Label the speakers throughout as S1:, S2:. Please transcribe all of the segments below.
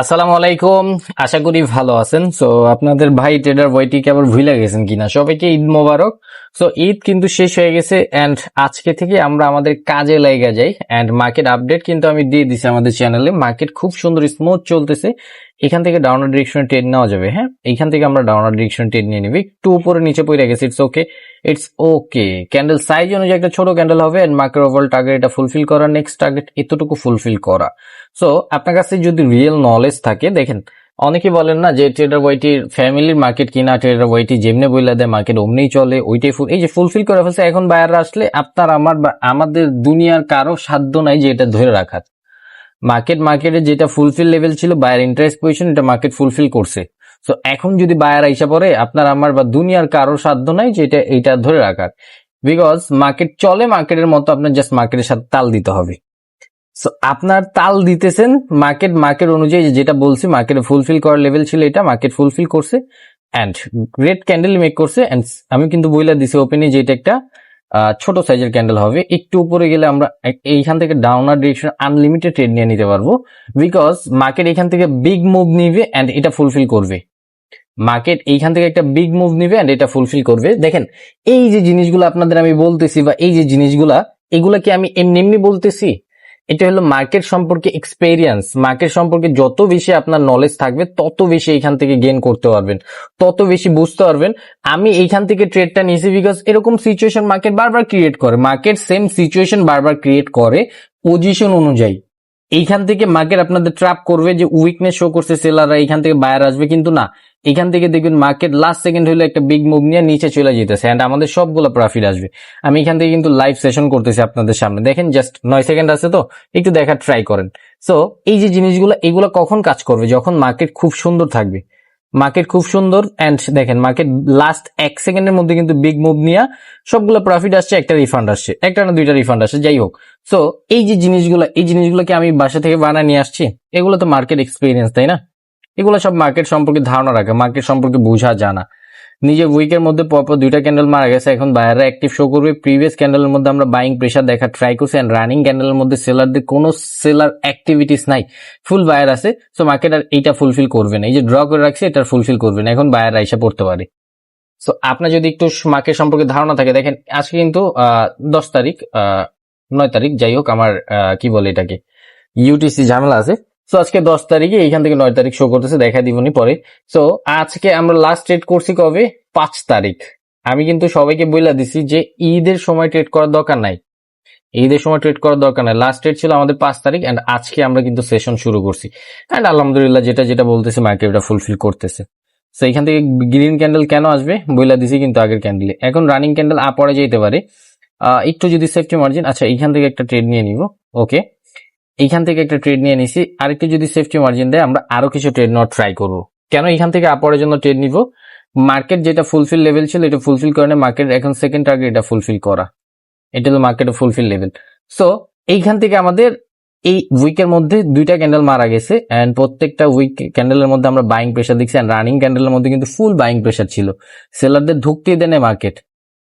S1: আসসালামু আলাইকুম। আশা করি ভালো আছেন। সো আপনাদের ভাই ট্রেডার বইটিকে আবার ভুলে গেছেন কিনা? সবাইকে ঈদ মোবারক। সো ঈদ কিন্তু শেষ হয়ে গেছে অ্যান্ড আজকে থেকে আমরা আমাদের কাজে লেগে যাই অ্যান্ড মার্কেট আপডেট কিন্তু আমি দিয়ে দিছি আমাদের চ্যানেলে মার্কেট খুব সুন্দর স্মুথ চলতেছে। এখান থেকে ডাউনার ডিরেকশনে ট্রেড নেওয়া যাবে হ্যাঁ? এখান থেকে আমরা ডাউনার ডিরেকশনে ট্রেড নিয়ে নিবি। একটু উপরে নিচে পড়ে গেছে it's okay it's okay candle size অনুযায়ী একটা ছোট ক্যান্ডেল হবে অ্যান্ড মার্কেট ওভারঅল টার্গেট এটা ফুলফিল করা। নেক্সট টার্গেট এতটুকু ফুলফিল করা। সো আপনার কাছে যদি রিয়েল নলেজ থাকে, দেখেন, অনেকে বলেন না যে ট্রেডার বইটির ফ্যামিলির মার্কেট কিনা ট্রেডার বইটি যেমনি বইলা দেয় মার্কেট অমনিই চলে, ওইটাই ফুল এই যে ফুলফিল করে ফেলছে, এখন বায়াররা আসলে আপনার, আমার বা, আমাদের দুনিয়ার কারও সাধ্য নাই যে এটা ধরে রাখার। মার্কেট মার্কেটে যেটা ফুলফিল লেভেল ছিল বায়ার ইন্টারেস্ট পজিশন এটা মার্কেট ফুলফিল করছে। সো এখন যদি বায়ার আইসা পড়ে, আপনার, আমার বা দুনিয়ার কারও সাধ্য নাই যে এটা এটা ধরে রাখার। বিকজ মার্কেট চলে মার্কেটের মতো আপনার জাস্ট মার্কেটের সাথে তাল দিতে হবে। আপনার তাল দিতেছেন মার্কেট মার্কেট অনুযায়ী যেটা বলছি মার্কেটে ফুলফিল করার লেভেল ছিল এটা মার্কেট ফুলফিল করছে অ্যান্ড গ্রেট ক্যান্ডেল মেক করছে অ্যান্ড আমি কিন্তু বইলা দিছি ওপেনে যে এটা একটা ছোট সাইজের ক্যান্ডেল হবে। একটু উপরে গেলে আমরা এইখান থেকে ডাউনার ডিরেকশন আনলিমিটেড ট্রেড নিয়ে নিতে পারব বিকজ মার্কেট এখান থেকে বিগ মুভ নিবে অ্যান্ড এটা ফুলফিল করবে। মার্কেট এইখান থেকে একটা বিগ মুভ নিবে অ্যান্ড এটা ফুলফিল করবে। দেখেন, এই যে জিনিসগুলো আপনাদের আমি বলতেছি বা এই যে জিনিসগুলা এগুলা কি আমি এমনি এমনি বলতেছি এটা হলো মার্কেট সম্পর্কে এক্সপেরিয়েন্স মার্কেট সম্পর্কে যত বেশি আপনার নলেজ থাকবে, তত বেশি এখান থেকে গেন করতে পারবেন। তত বেশি বুঝতে পারবেন আমি এইখান থেকে ট্রেডটা নিয়েছি বিকজ এরকম সিচুয়েশন মার্কেট বারবার ক্রিয়েট করে। মার্কেট সেম সিচুয়েশন বারবার ক্রিয়েট করে পজিশন অনুযায়ী। এইখান থেকে মার্কেট আপনাদের ট্র্যাপ করবে যে উইকনেস শো করছে সেলাররা এইখান থেকে বায়ার আসবে, কিন্তু না। এখান থেকে দেখবেন মার্কেট লাস্ট সেকেন্ড হলে একটা বিগ মুভ নিয়ে নিচে চলে যেতেছে এন্ড আমাদের সবগুলো প্রফিট আসবে। আমি এখান থেকে কিন্তু লাইভ সেশন করতেছি আপনাদের সামনে। দেখেন জাস্ট নয় সেকেন্ড আছে তো, একটু দেখার ট্রাই করেন। সো এই যে জিনিসগুলো, এগুলো কখন কাজ করবে? যখন মার্কেট খুব সুন্দর থাকবে। মার্কেট খুব সুন্দর অ্যান্ড দেখেন মার্কেট লাস্ট এক সেকেন্ডের মধ্যে কিন্তু বিগ মুভ নিয়ে সবগুলো প্রফিট আসছে, একটা রিফান্ড আসছে, একটা না দুইটা রিফান্ড আসছে, যাই হোক। সো এই যে জিনিসগুলো, এই জিনিসগুলোকে আমি বাসা থেকে বানায় নিয়ে আসছি, এগুলো তো মার্কেট এক্সপিরিয়েন্স তাই না? এগুলো সব মার্কেট সম্পর্কে ধারণা রাখে মার্কেট সম্পর্কে বোঝা জানা। নিজে উইকের মধ্যে পরপর দুইটা ক্যান্ডেল মারা গেছে, এখন বায়াররা অ্যাক্টিভ শো করবে। প্রিভিয়াস ক্যান্ডেলের মধ্যে আমরা বাইং প্রেশার দেখা ট্রাই করছি অ্যান্ড রানিং ক্যান্ডেলের মধ্যে সেলারদের কোনো সেলার অ্যাক্টিভিটিস নাই। ফুল বায়ার আছে সো মার্কেট আর এইটা ফুলফিল করবে না। এই যে ড্র করে রাখছে, এটা ফুলফিল করবে না। এখন বায়ার আইসা পড়তে পারে। সো আপনার যদি একটু মার্কেট সম্পর্কে ধারণা থাকে, দেখেন, আজকে কিন্তু দশ তারিখ নয় তারিখ, যাই হোক, আমার কি বলে এটাকে ইউটিসি ঝামেলা আছে। সো আজকে দশ তারিখে এইখান থেকে নয় তারিখ শো করতেছে, দেখা দিবনি পরে। সো আজকে আমরা লাস্ট ট্রেড করছি কবে? পাঁচ তারিখ। আমি কিন্তু সবাইকে বইলা দিছি যে ঈদের সময় ট্রেড করার দরকার নাই। ঈদের সময় ট্রেড করার দরকার নাই। লাস্ট ট্রেড ছিল আমাদের পাঁচ তারিখ এন্ড আজকে আমরা কিন্তু সেশন শুরু করছি। এন্ড আলহামদুলিল্লাহ, যেটা যেটা বলতেছে মার্কেটটা ফুলফিল করতেছে। সো এখান থেকে গ্রিন ক্যান্ডেল কেন আসবে? বইলা দিছি কিন্তু আগের ক্যান্ডেলে এখন রানিং ক্যান্ডেল আ পরে যেতে পারে। একটু যদি সেফটি মার্জিন আচ্ছা এইখান থেকে একটা ট্রেড নিয়ে নিব ওকে এইখান থেকে একটা ট্রেড নিয়ে নিছি, আরেকটু যদি সেফটি মার্জিন দেয়, আমরা আরও কিছু ট্রেড নেওয়ার ট্রাই করব। কেন এখান থেকে আপরের জন্য ট্রেড নিব? মার্কেট যেটা ফুলফিল লেভেল ছিল, এটা ফুলফিল করে মার্কেট এখন সেকেন্ড টার্গেট এটা ফুলফিল করা। এটা হলো মার্কেটের ফুলফিল লেভেল সো এইখান থেকে আমাদের এই উইকের মধ্যে দুইটা ক্যান্ডেল মারা গেছে অ্যান্ড প্রত্যেকটা উইক ক্যান্ডেলের মধ্যে আমরা বাইং প্রেশার দেখছি অ্যান্ড রানিং ক্যান্ডেলের মধ্যে কিন্তু ফুল বাইং প্রেশার ছিল। সেলারদের ঢুকতেই দেনে মার্কেট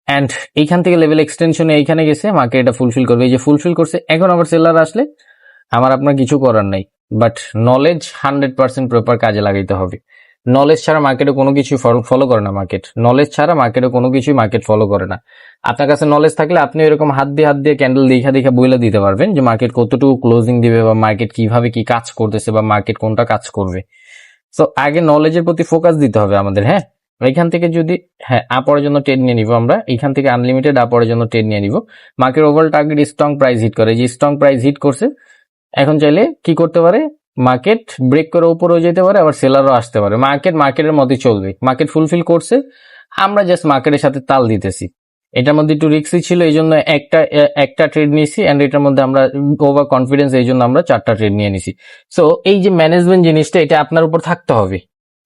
S1: এন্ড এইখান থেকে লেভেল এক্সটেনশনে এইখানে গেছে মার্কেট এটা ফুলফিল করবে। এই যে ফুলফিল করছে, এখন আবার সেলার আসলে আমার আপনার কিছু করার নাই। But knowledge hundred percent proper কাজে লাগাইতে হবে। নলেজ ছাড়া মার্কেটে কোনো কিছু ফলো করে না মার্কেট নলেজ ছাড়া মার্কেটে কোনো কিছুই মার্কেট ফলো করে না। আপনার কাছে নলেজ থাকলে আপনি এরকম হাত দিয়ে হাত দিয়ে ক্যান্ডেল দেখা দেখা বইলে দিতে পারবেন যে মার্কেট কতটুকু ক্লোজিং দিবে বা মার্কেট কীভাবে কি কাজ করতেছে বা মার্কেট কোনটা কাজ করবে। সো আগে নলেজের প্রতি ফোকাস দিতে হবে আমাদের হ্যাঁ? এখান থেকে যদি হ্যাঁ আপরের জন্য ট্রেড নিয়ে নিব আমরা, এখান থেকে আনলিমিটেড আপরের জন্য ট্রেড নিয়ে নিব। Market overall target strong price hit করে, যে স্ট্রং প্রাইস হিট করছে, এখন চাইলে কি করতে পারে? মার্কেট ব্রেক করে উপরেও যেতে পারে, আবার সেলারও আসতে পারে। মার্কেট মার্কেটের মতোই চলবে। মার্কেট ফুলফিল করছে, আমরা জাস্ট মার্কেটের সাথে তাল দিতেছি। এটার মধ্যে একটু রিক্সি ছিল, এই জন্য একটা একটা ট্রেড নিয়েছি অ্যান্ড এটার মধ্যে আমরা ওভার কনফিডেন্স এই জন্য আমরা চারটা ট্রেড নিয়ে নিছি। সো এই যে ম্যানেজমেন্ট জিনিসটা, এটা আপনার উপর থাকতে হবে।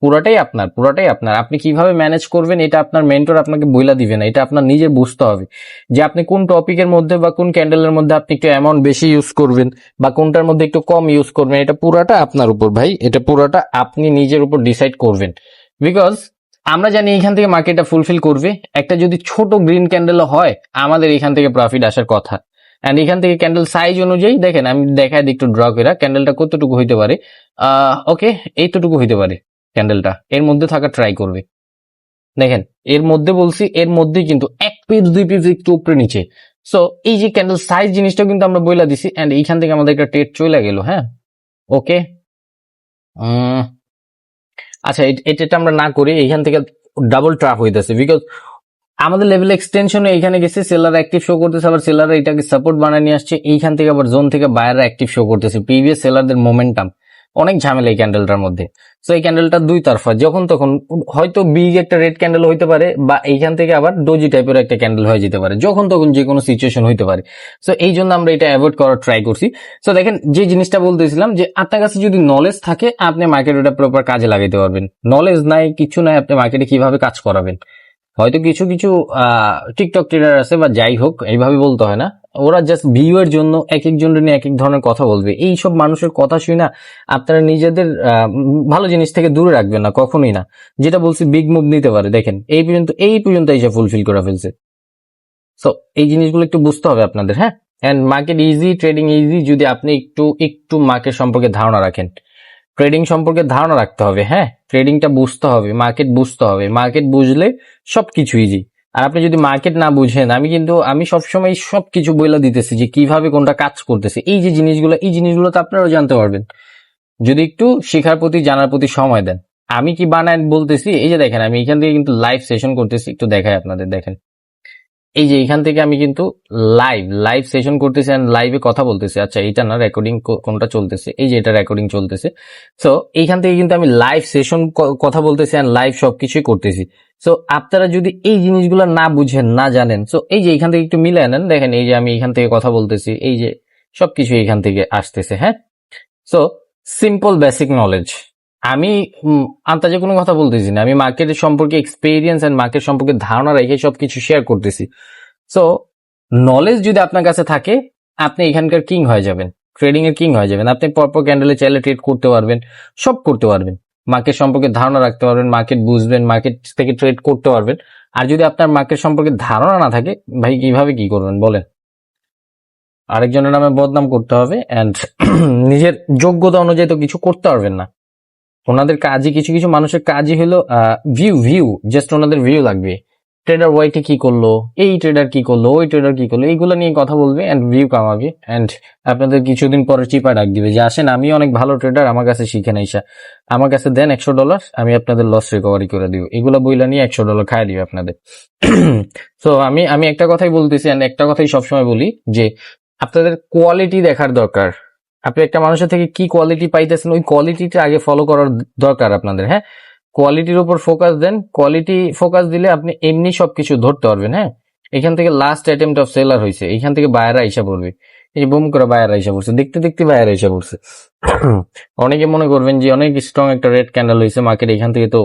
S1: পুরোটাই আপনার, পুরাটাই আপনার। আপনি কীভাবে ম্যানেজ করবেন, এটা আপনার মেন্টর আপনাকে বইলা দিবে না, এটা আপনার নিজে বুঝতে হবে। যে আপনি কোন টপিকের মধ্যে বা কোন ক্যান্ডেলের মধ্যে আপনি একটু অ্যামাউন্ট বেশি ইউজ করবেন বা কোনটার মধ্যে একটু কম ইউজ করবেন, এটা পুরাটা আপনার উপর ভাই, এটা পুরাটা আপনি নিজের উপর ডিসাইড করবেন। বিকজ আমরা জানি এখান থেকে মার্কেটটা ফুলফিল করবে। একটা যদি ছোট গ্রিন ক্যান্ডেল হয়, আমাদের এখান থেকে প্রফিট আসার কথা। এন্ড এখান থেকে ক্যান্ডেল সাইজ অনুযায়ী, দেখেন, আমি দিই একটু ড্র করে ক্যান্ডেলটা কতটুকু হইতে পারে? ওকে এইতটুকু হইতে পারে। ক্যান্ডেলটা এর মধ্যে থাকা ট্রাই করবে। দেখেন, এর মধ্যে বলছি, এর মধ্যেই কিন্তু এক পিস দুই পিস একটু উপরে নিচে। সো এই যে ক্যান্ডেল সাইজ জিনিসটা কিন্তু আমরা বইলা দিছি এন্ড এইখান থেকে আমাদের একটা টেট চলে গেল হ্যাঁ? ওকে আচ্ছা এট- আমরা না করি, এইখান থেকে ডাবল ট্রাপ হইতেছে বিকজ আমাদের লেভেল এক্সটেনশনে এইখানে গেছে সেলার অ্যাক্টিভ শো করতেছে, আবার সেলার এটাকে সাপোর্ট বানিয়ে নিয়ে আসছে, এইখান থেকে আবার জোন থেকে বায়াররা অ্যাক্টিভ শো করতেছে প্রিভিয়াস সেলারদের মোমেন্টাম অনেক ঝামেলা এই ক্যান্ডেলটার মধ্যে। সো এই ক্যান্ডেলটা দুই তরফা, যখন তখন হয়তো বিগ একটা রেড ক্যান্ডেল হইতে পারে বা এইখান থেকে আবার ডোজি টাইপের একটা ক্যান্ডেল হয়ে যেতে পারে, যখন তখন যে কোনো সিচুয়েশন হইতে পারে। সো এই জন্য আমরা এটা অ্যাভয়েড করার ট্রাই করছি। সো দেখেন যে জিনিসটা বলতেছিলাম যে আপনার কাছে যদি নলেজ থাকে, আপনি মার্কেট ওটা প্রপার কাজে লাগাইতে পারবেন। নলেজ নাই, কিছু নাই, আপনি মার্কেটে কীভাবে কাজ করাবেন? হয়তো কিছু কিছু টিকটক ট্রেডার আছে বা যাই হোক, এইভাবে বলতে হয় না। ওরা জাস্ট ভিউ এর জন্য এক একজন নিয়ে এক এক ধরনের কথা বলবে। এই সব মানুষের কথা শুনে না আপনারা নিজেদের ভালো জিনিস থেকে দূরে রাখবেন না, কখনোই না। যেটা বলছি বিগ মুভ নিতে পারে, দেখেন, এই পর্যন্ত এই পর্যন্ত এসে ফুলফিল করে ফেলছে। সো এই জিনিসগুলো একটু বুঝতে হবে আপনাদের হ্যাঁ? And market easy trading easy যদি আপনি একটু একটু মার্কেট সম্পর্কে ধারণা রাখেন। ট্রেডিং সম্পর্কে ধারণা রাখতে হবে হ্যাঁ? ট্রেডিংটা বুঝতে হবে মার্কেট বুঝতে হবে। মার্কেট বুঝলে সবকিছু ইজি আর আপনি যদি মার্কেট না বুঝেন, আমি কিন্তু, আমি সবসময় সব কিছু বইলা দিতেছি যে কীভাবে কোনটা কাজ করতেছে। এই যে জিনিসগুলো, এই জিনিসগুলো তো আপনারাও জানতে পারবেন। যদি একটু শেখার প্রতি, জানার প্রতি সময় দেন। আমি কি বানায় বলতেছি? এই যে দেখেন, আমি এখান থেকে কিন্তু লাইভ সেশন করতেছি, একটু দেখাই আপনাদের, দেখেন। এই যে এখান থেকে আমি কিন্তু লাইভ লাইভ সেশন করতেছি অ্যান্ড লাইভে কথা বলতেছি। আচ্ছা এইটা না রেকর্ডিং কোনটা চলতেছে? এই যে এটা রেকর্ডিং চলতেছে। সো এইখান থেকে কিন্তু আমি লাইভ সেশন কথা বলতেছি অ্যান্ড লাইভ সবকিছুই করতেছি। সো আপনারা যদি এই জিনিসগুলো না বুঝেন, না জানেন সো এই যে এখান থেকে একটু মিলে নেন। দেখেন, এই যে আমি এখান থেকে কথা বলতেছি, এই যে সব সবকিছু এখান থেকে আসতেছে হ্যাঁ? সো সিম্পল বেসিক নলেজ আমি আন্তাজে কোনো কথা বলতেছি না। আমি মার্কেট সম্পর্কে এক্সপিরিয়েন্স এন্ড মার্কেট সম্পর্কে ধারণা রেখে সব কিছু শেয়ার করতেছি। সো নলেজ যদি আপনার কাছে থাকে, আপনি এখানকার কিং হয়ে যাবেন। ট্রেডিং এর কিং হয়ে যাবেন। আপনি পরপর ক্যান্ডেলে চাইলে ট্রেড করতে পারবেন, সব করতে পারবেন। মার্কেট সম্পর্কে ধারণা রাখতে পারবেন মার্কেট বুঝবেন মার্কেট থেকে ট্রেড করতে পারবেন। আর যদি আপনার মার্কেট সম্পর্কে ধারণা না থাকে, ভাই কীভাবে কি করবেন, বলেন। আরেকজনের নামে বদনাম করতে হবে অ্যান্ড নিজের যোগ্যতা অনুযায়ী তো কিছু করতে পারবেন না। ওনাদের কাজই, কিছু কিছু মানুষের কাজই হলো ভিউ ভিউ জাস্ট ওনাদের ভিউ লাগবে। ট্রেডার ওয়াইটি কি করল? এই ট্রেডার কি করল? ওই ট্রেডার কি করল? এইগুলো নিয়ে কথা বলবে অ্যান্ড ভিউ কামাবে অ্যান্ড আপনাদের কিছুদিন পরে চিপা ডাক দিবে যে, আসেন আমি অনেক ভালো ট্রেডার আমার কাছে শিখে নাইসা আমার কাছে দেন একশো ডলার আমি আপনাদের লস রিকভারি করে দিব। এগুলো বইলা নিয়ে একশো ডলার খাই দিবে আপনাদের। সো আমি আমি একটা কথাই বলতেছি এন্ড একটা কথাই সবসময় বলি যে, আপনাদের কোয়ালিটি দেখার দরকার। আপনি একটা মানুষের থেকে কি কোয়ালিটি পাইতেছেন, ওই কোয়ালিটিটা আগে ফলো করার দরকার আপনাদের হ্যাঁ? কোয়ালিটির উপর ফোকাস দেন কোয়ালিটি ফোকাস দিলে আপনি এমনি সবকিছু ধরতে পারবেন হ্যাঁ? এখান থেকে লাস্ট অ্যাটেম্প অফ সেলার হয়েছে এখান থেকে বায়ারা আইসা পড়বে। এই বুম করে বায়ারা আইসা পড়ছে, দেখতে দেখতে বায়ারা আইসা পড়ছে। অনেকে মনে করবেন যে অনেক স্ট্রং একটা রেড ক্যান্ডেল হয়েছে মার্কেট এখান থেকে তো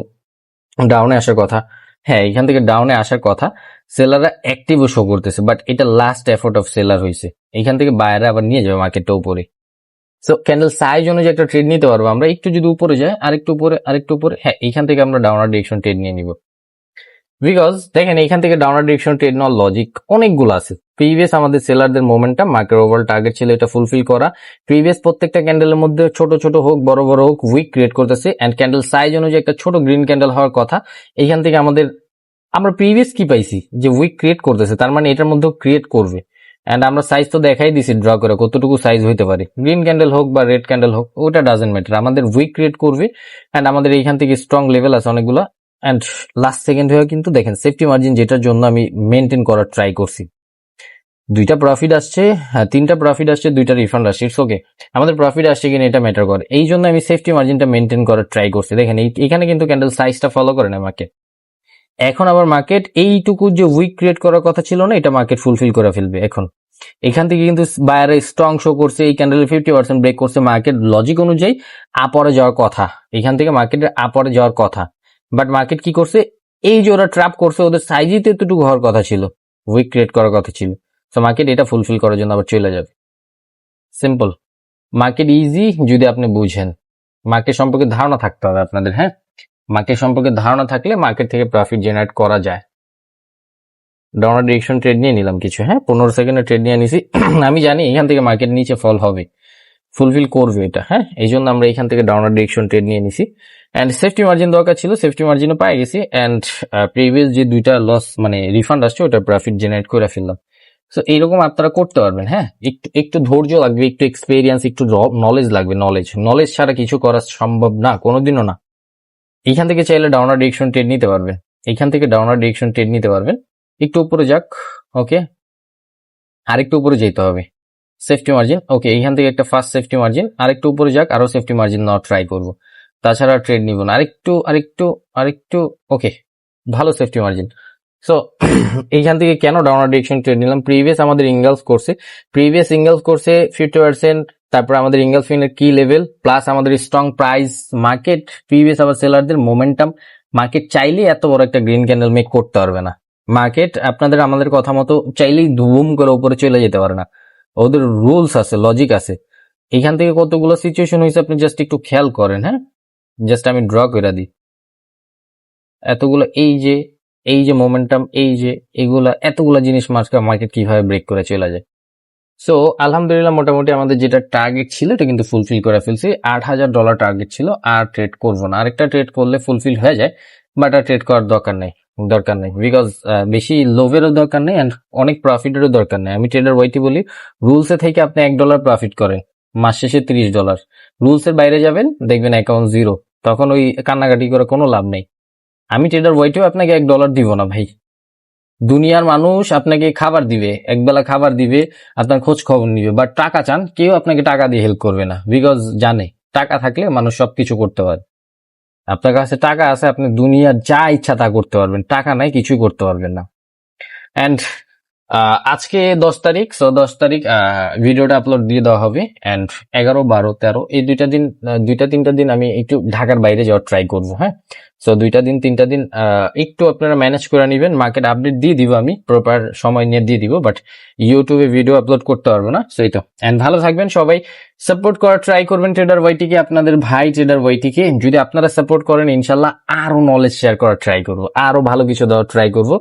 S1: ডাউনে আসার কথা। হ্যাঁ এখান থেকে ডাউনে আসার কথা সেলাররা অ্যাক্টিভও শো করতেছে বাট এটা লাস্ট এফোর্ট অফ সেলার হয়েছে এখান থেকে বায়ারা আবার নিয়ে যাবে মার্কেটটা উপরে। সো ক্যান্ডেল সাইজ অনুযায়ী একটা ট্রেড নিতে পারব। আমরা একটু যদি উপরে যায় আরেকটু উপরে আরেকটু উপরে হ্যাঁ এখান থেকে আমরা ডাউনার ডিরেকশন ট্রেড নিয়ে নিব। বিকজ দেখেন এখান থেকে ডাউনার ডিরেকশন ট্রেড নেওয়ার লজিক অনেকগুলো আছে। প্রিভিয়াস আমাদের সেলারদের মোমেন্টটা মার্কেট ওভার টার্গেট ছিল এটা ফুলফিল করা। প্রিভিয়াস প্রত্যেকটা ক্যান্ডেলের মধ্যে ছোট ছোট হোক, বড় বড় হোক উইক ক্রিয়েট করতেছে। অ্যান্ড ক্যান্ডেল সাইজ অনুযায়ী একটা ছোট গ্রিন ক্যান্ডেল হওয়ার কথা এখান থেকে আমাদের, আমরা প্রিভিয়াস কি পাইছি? যে উইক ক্রিয়েট করতেছে, তার মানে এটার মধ্যেও ক্রিয়েট করবে। এন্ড আমরা সাইজ তো দেখাই দিছি ড্র করে কতটুকু সাইজ হইতে পারে। গ্রিন ক্যান্ডেল হোক বা রেড ক্যান্ডেল হোক, ওটা ডাজেন্ট ম্যাটার আমাদের উইক ক্রিয়েট করবে এন্ড আমাদের এইখান থেকে স্ট্রং লেভেল আছে অনেকগুলো। এন্ড লাস্ট সেকেন্ড হয়ে কিন্তু দেখেন সেফটি মার্জিন যেটার জন্য আমি মেনটেন করার ট্রাই করছি। দুইটা প্রফিট আসছে হ্যাঁ তিনটা প্রফিট আসছে, দুইটা রিফান্ড আসছে। ইটস ওকে আমাদের প্রফিট আসছে কিনা এটা ম্যাটার করে। এই জন্য আমি সেফটি মার্জিনটা মেনটেন করার ট্রাই করছি। দেখেন এখানে কিন্তু ক্যান্ডেল সাইজটা ফলো করে না মার্কেট এখন আবার মার্কেট এইটুকু যে উইক ক্রিয়েট করার কথা ছিল না, এটা মার্কেট ফুলফিল করে ফেলবে এখন। এখান থেকে কিন্তু বায়ারে স্ট্রং শো করছে, এই ক্যান্ডেলের ফিফটি পার্সেন্ট ব্রেক করছে মার্কেট লজিক অনুযায়ী আপরে যাওয়ার কথা। এখান থেকে মার্কেটের আপরে যাওয়ার কথা। বাট মার্কেট কি করছে? এই যে ওরা ট্র্যাপ করছে, ওদের সাইজই তো এতটুকু হওয়ার কথা ছিল। উইক ক্রিয়েট করার কথা ছিল। তো মার্কেট এটা ফুলফিল করার জন্য আবার চলে যাবে। সিম্পল মার্কেট ইজি যদি আপনি বুঝেন। মার্কেট সম্পর্কে ধারণা থাকতে হবে আপনাদের হ্যাঁ? মার্কেট সম্পর্কে ধারণা থাকলে মার্কেট থেকে প্রফিট জেনারেট করা যায়। ডাউনার ডিরেকশন ট্রেড নিয়ে নিলাম কিছু হ্যাঁ? পনেরো সেকেন্ডের ট্রেড নিয়ে নিছি। আমি জানি এখান থেকে মার্কেট নিচে ফল হবে। ফুলফিল করবে এটা হ্যাঁ? এই জন্য আমরা এখান থেকে ডাউনার ডিরেকশন ট্রেড নিয়ে নিছি। অ্যান্ড সেফটি মার্জিন দরকার ছিল সেফটি মার্জিনও পাই গেছি। অ্যান্ড প্রিভিয়াস যে দুইটা লস মানে রিফান্ড আসছে, ওটা প্রফিট জেনারেট করে ফেললাম। সো এইরকম আপনারা করতে পারবেন হ্যাঁ? একটু একটু ধৈর্য লাগবে, একটু এক্সপিরিয়েন্স একটু নলেজ লাগবে নলেজ নলেজ ছাড়া কিছু করা সম্ভব না, কোনোদিনও না। এইখান থেকে চাইলে ডাউনার ডিরেকশন ট্রেড নিতে পারবেন এইখান থেকে ডাউনার ডিরেকশন ট্রেড নিতে পারবেন একটু উপরে যাক ওকে আরেকটু উপরে যেতে হবে। সেফটি মার্জিন ওকে এইখান থেকে একটা ফার্স্ট সেফটি মার্জিন আরেকটু উপরে যাক আরও সেফটি মার্জিন নেওয়া ট্রাই করব। তাছাড়া ট্রেড নিব না। আরেকটু আরেকটু আরেকটু ওকে ভালো সেফটি মার্জিন সো এইখান থেকে কেন ডাউনার ডিরেকশন ট্রেড নিলাম? প্রিভিয়াস আমাদের ইঙ্গলস করছে প্রিভিয়াস ইঙ্গলস করছে ফিফটি পার্সেন্ট তারপর আমাদের ইঙ্গলস ফিনের কি লেভেল প্লাস আমাদের স্ট্রং প্রাইস মার্কেট প্রিভিয়াস আবার সেলারদের মোমেন্টাম মার্কেট চাইলে এত বড় একটা গ্রিন ক্যান্ডেল মেক করতে পারবে না। মার্কেট আপনাদের, আমাদের কথা মতো চাইলেই ধুম করে উপরে চলে যেতে পারে না। ওদের রুলস আছে লজিক আছে। এখান থেকে কতগুলো সিচুয়েশন হয়েছে আপনি জাস্ট একটু খেয়াল করেন হ্যাঁ? জাস্ট আমি ড্র করে দিই। এতগুলো, এই যে এই যে মোমেন্টাম এই যে এগুলা, এতগুলা জিনিস মার্কেট মার্কেট কীভাবে ব্রেক করে চলে যায়? সো আলহামদুলিল্লাহ মোটামুটি আমাদের যেটা টার্গেট ছিল, এটা কিন্তু ফুলফিল করে ফেলছি। আট হাজার ডলার টার্গেট ছিল, আর ট্রেড করব না। আরেকটা ট্রেড করলে ফুলফিল হয়ে যায় বাট আর ট্রেড করার দরকার নেই দরকার নেই। বিকজ বেশি লোভেরও দরকার নেই অ্যান্ড অনেক প্রফিটেরও দরকার নেই। আমি ট্রেডার ওয়াইটি বলি রুলসে থেকে আপনি এক ডলার প্রফিট করেন, মাস শেষে তিরিশ ডলার রুলসের বাইরে যাবেন, দেখবেন অ্যাকাউন্ট জিরো তখন ওই কান্নাকাটি করে কোনো লাভ নেই। আমি ট্রেডার ওয়াইটেও আপনাকে এক ডলার দিব না ভাই। দুনিয়ার মানুষ আপনাকে খাবার দিবে, একবেলা খাবার দিবে, আপনার খোঁজ খবর নিবে বাট টাকা চান, কেউ আপনাকে টাকা দিয়ে হেল্প করবে না বিকজ জানে, টাকা থাকলে মানুষ সবকিছু করতে পারে। আপনার কাছে টাকা আছে, আপনি দুনিয়ার যা ইচ্ছা তা করতে পারবেন, টাকা নাই, কিছুই করতে পারবেন না। অ্যান্ড আজকে দশ তারিখ সো দশ তারিখ ভিডিওটা আপলোড দিয়ে দেওয়া হবে অ্যান্ড এগারো, বারো, তেরো, এই দুইটা দিন দুইটা, তিনটা দিন আমি একটু ঢাকার বাইরে যাওয়ার ট্রাই করব হ্যাঁ? সো দুইটা দিন, তিনটা দিন একটু আপনারা ম্যানেজ করে নেবেন। মার্কেট আপডেট দিয়ে দিব আমি প্রপার সময় নিয়ে দিয়ে দিব বাট ইউটিউবে ভিডিও আপলোড করতে পারব না। সেই তো। অ্যান্ড ভালো থাকবেন সবাই। সাপোর্ট করার ট্রাই করবেন ট্রেডার ওয়াইটিকে আপনাদের ভাই ট্রেডার ওয়াইটিকে যদি আপনারা সাপোর্ট করেন, ইনশাল্লাহ আরও নলেজ শেয়ার করার ট্রাই করব, আরও ভালো কিছু দেওয়ার ট্রাই করব,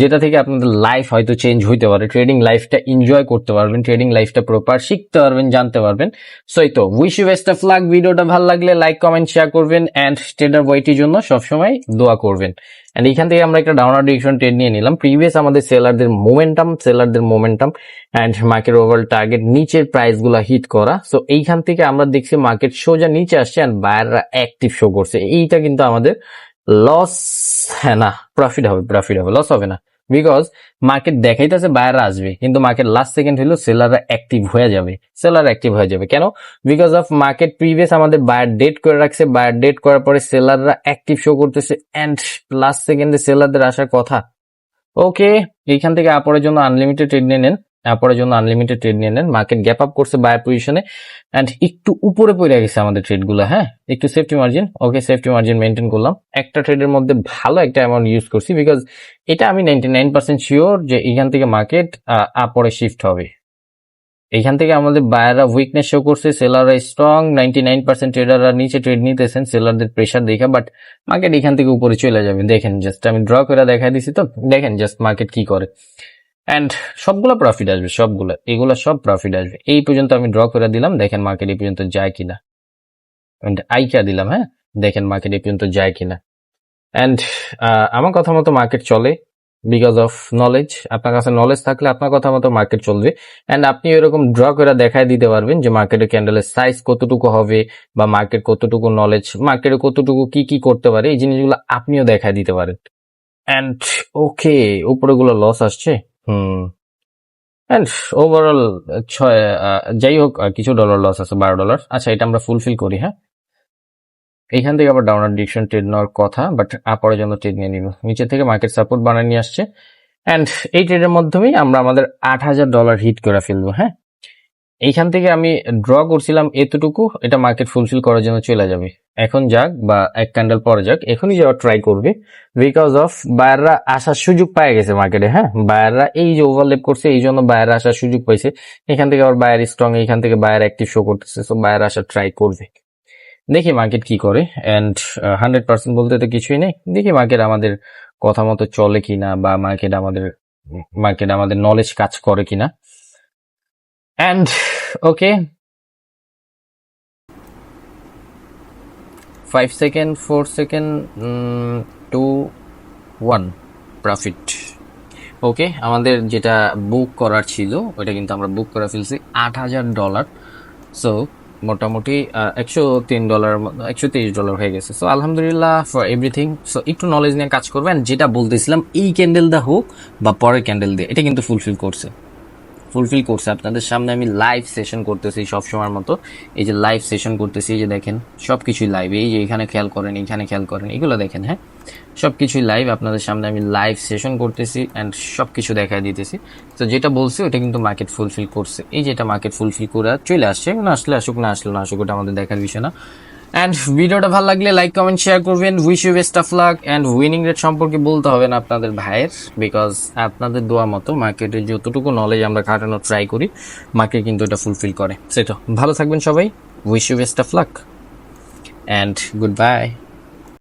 S1: যেটা থেকে আপনাদের লাইফ হয়তো চেঞ্জ হইতে পারে। ট্রেডিং লাইফটা এনজয় করতে পারবেন ট্রেডিং লাইফটা প্রপার শিখতে পারবেন, জানতে পারবেন। সো এই তো। Wish you best of luck ভিডিওটা ভালো লাগলে লাইক কমেন্ট শেয়ার করবেন। অ্যান্ড ট্রেডার ওয়াইটির জন্য সবসময় দোয়া করবেন। অ্যান্ড এখান থেকে আমরা একটা ডাউনার ডিরেকশন ট্রেড নিয়ে নিলাম। প্রিভিয়াস আমাদের সেলারদের মোমেন্টাম সেলারদের momentum and market overall target নিচের প্রাইসগুলো হিট করা। সো এইখান থেকে আমরা দেখছি মার্কেট সোজা নিচে আসছে অ্যান্ড বায়াররা অ্যাক্টিভ শো করছে। এইটা কিন্তু আমাদের লস হ্যাঁ না প্রফিট হবে প্রফিট হবে লস হবে না। বিকজ মার্কেট দেখাইতেছে বায়াররা আসবে, কিন্তু মার্কেট লাস্ট সেকেন্ড হইল সেলাররা অ্যাক্টিভ হয়ে যাবে সেলার অ্যাক্টিভ হয়ে যাবে। কেন? বিকজ অফ মার্কেট প্রিভিয়াস আমাদের বায়ার ডেট করে রাখছে বায়ার ডেট করার পরে সেলাররা অ্যাক্টিভ শো করতেছে অ্যান্ড লাস্ট সেকেন্ডে সেলারদের আসার কথা। ওকে এইখান থেকে আপরের জন্য আনলিমিটেড ট্রেড নিয়ে নেন। আপরের জন্য আনলিমিটেড ট্রেড নিয়ে নেন। মার্কেট গ্যাপ আপ করছে বায়ার পজিশনে অ্যান্ড একটু উপরে পড়ে গেছে আমাদের ট্রেডগুলো হ্যাঁ? একটু safety margin okay safety margin maintain করলাম। একটা ট্রেডের মধ্যে ভালো একটা অ্যামাউন্ট ইউজ করছি বিকজ এটা আমি নাইনটি নাইন পার্সেন্ট শিওর যে এখান থেকে মার্কেট আপরে শিফট হবে। এখান থেকে আমাদের বায়াররা উইকনেস শো করছে সেলাররা স্ট্রং নাইনটি নাইন পার্সেন্ট ট্রেডাররা নিচে ট্রেড নিতেছেন সেলারদের প্রেশার দেখা বাট মার্কেট এখান থেকে উপরে চলে যাবে। দেখেন জাস্ট আমি ড্র করে দেখা দিছি তো। দেখেন জাস্ট মার্কেট কি করে। অ্যান্ড সবগুলো প্রফিট আসবে, সবগুলো। এগুলো সব প্রফিট আসবে। এই পর্যন্ত আমি ড্র করে দিলাম, দেখেন মার্কেট এই পর্যন্ত যায় কিনা। আইকা দিলাম হ্যাঁ? দেখেন মার্কেট এই পর্যন্ত যায় কিনা। অ্যান্ড আমার কথা মতো মার্কেট চলে বিকজ অফ নলেজ আপনার কাছে নলেজ থাকলে আপনার কথা মতো মার্কেট চলবে। অ্যান্ড আপনি এরকম ড্র করে দেখায় দিতে পারবেন যে মার্কেটের ক্যান্ডেলের সাইজ কতটুকু হবে বা মার্কেট কতটুকু নলেজ মার্কেটে কতটুকু কি কি করতে পারে, এই জিনিসগুলো আপনিও দেখায় দিতে পারেন। অ্যান্ড ওকে উপরে গুলো লস আসছে। হুম অ্যান্ড ওভারঅল ছয় যাই হোক কিছু ডলার লস আছে, বারো ডলার আচ্ছা এটা আমরা ফুলফিল করি হ্যাঁ? এইখান থেকে আবার ডাউনার ডিরেকশন ট্রেড নেওয়ার কথা বাট আপরের জন্য ট্রেড নিয়ে নিল নিচে থেকে মার্কেট সাপোর্ট বানিয়ে নিয়ে আসছে। অ্যান্ড এই ট্রেডের মাধ্যমেই আমরা আমাদের আট হাজার ডলার হিট করে ফেলব হ্যাঁ? এইখান থেকে আমি ড্র করছিলাম এতটুকু, এটা মার্কেট ফুলফিল করার জন্য চলে যাবে। এখন যাক, বা এক ক্যান্ডেল পরে যাক, এখনই যাওয়ার ট্রাই করবে। বিকজ অফ বায়াররা আসার সুযোগ পায় গেছে মার্কেটে হ্যাঁ? বায়াররা এই যে ওভারলেপ করছে, এই জন্য বায়ার আসার সুযোগ পাইছে। এখান থেকে আবার বায়ার স্ট্রং এখান থেকে বায়ার অ্যাক্টিভ শো করতেছে সো বায়ার আসার ট্রাই করবে। দেখি মার্কেট কি করে অ্যান্ড হান্ড্রেড পার্সেন্ট বলতে তো কিছুই নেই। দেখি মার্কেট আমাদের কথা মতো চলে কিনা, বা মার্কেট আমাদের মার্কেট আমাদের নলেজ কাজ করে কিনা। And okay five second four second two one profit okay আমাদের যেটা বুক করার ছিল ওটা কিন্তু আমরা বুক করে ফেলছি, আট হাজার ডলার সো মোটামুটি একশো তিন ডলার একশো তিরিশ ডলার হয়ে গেছে। সো আলহামদুলিল্লাহ ফর এভরিথিং সো একটু নলেজ নিয়ে কাজ করবেন, যেটা বলতেছিলাম, এই ক্যান্ডেল দা হোক বা পরের ক্যান্ডেল দিয়ে, এটা কিন্তু ফুলফিল করছে। ফুলফিল করছে। আপনাদের সামনে আমি লাইভ সেশন করতেছি সব সময়ের মতো। এই যে লাইভ সেশন করতেছি, এই যে দেখেন সব কিছুই লাইভ এই যে এখানে খেয়াল করেন, এখানে খেয়াল করেন, এগুলো দেখেন হ্যাঁ? সব কিছুই লাইভ আপনাদের সামনে আমি লাইভ সেশন করতেছি অ্যান্ড সব কিছু দেখা দিতেছি। তো যেটা বলছি, ওটা কিন্তু মার্কেট ফুলফিল করছে। এই যেটা মার্কেট ফুলফিল করে চলে আসছে। না আসলে আসুক, না আসলে, না আসুক, ওটা আমাদের দেখার বিষয় না। অ্যান্ড ভিডিওটা ভালো লাগলে লাইক কমেন্ট শেয়ার করবেন। Wish you best of luck and winning rate সম্পর্কে বলতে হবে না আপনাদের ভাইয়ের বিকজ আপনাদের দোয়া মতো মার্কেটের যতটুকু নলেজ আমরা খাটানোর ট্রাই করি মার্কেট কিন্তু এটা ফুলফিল করে। সেটা ভালো থাকবেন সবাই। Wish you best of luck and goodbye